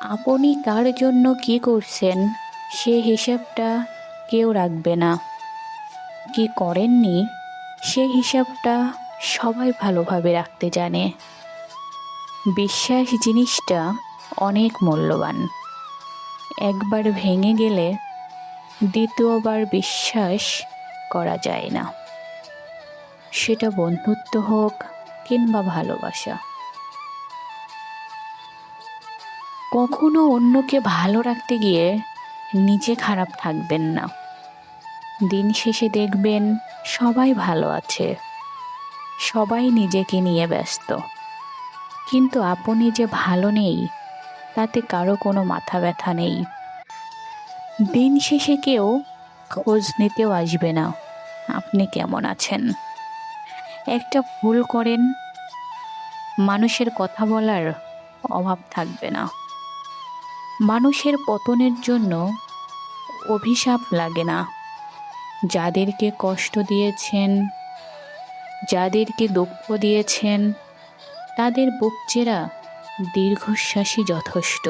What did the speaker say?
আপনি কার জন্য কি করছেন? সে হিসাবটা কেউ রাখবে না। কি করেননি? সে হিসাবটা সবাই ভালোভাবে রাখতে জানে। বিশ্বাস জিনিসটা অনেক মূল্যবান। একবার ভেঙে গেলে দ্বিতীয়বার বিশ্বাস করা যায় না। সেটা বন্ধুত্ব হোক কিংবা ভালোবাসা। কখনো অন্যকে ভালো রাখতে গিয়ে নিজে খারাপ থাকবেন না। দিন শেষে দেখবেন সবাই ভালো আছে। সবাই নিজেকে নিয়ে ব্যস্ত। কিন্তু আপনি যে ভালো নেই, তাতে কারও কোনো মাথা ব্যথা নেই। দিন শেষে কেউ খোঁজ নিতেও আসবে না। আপনি কেমন আছেন? একটা ভুল করেন, মানুষের কথা বলার অভাব থাকবে না। মানুষের পতনের জন্য অভিশাপ লাগে না। যাদেরকে কষ্ট দিয়েছেন, যাদেরকে দুঃখ দিয়েছেন, তাদের বুক দীর্ঘশ্বাসী যথেষ্ট।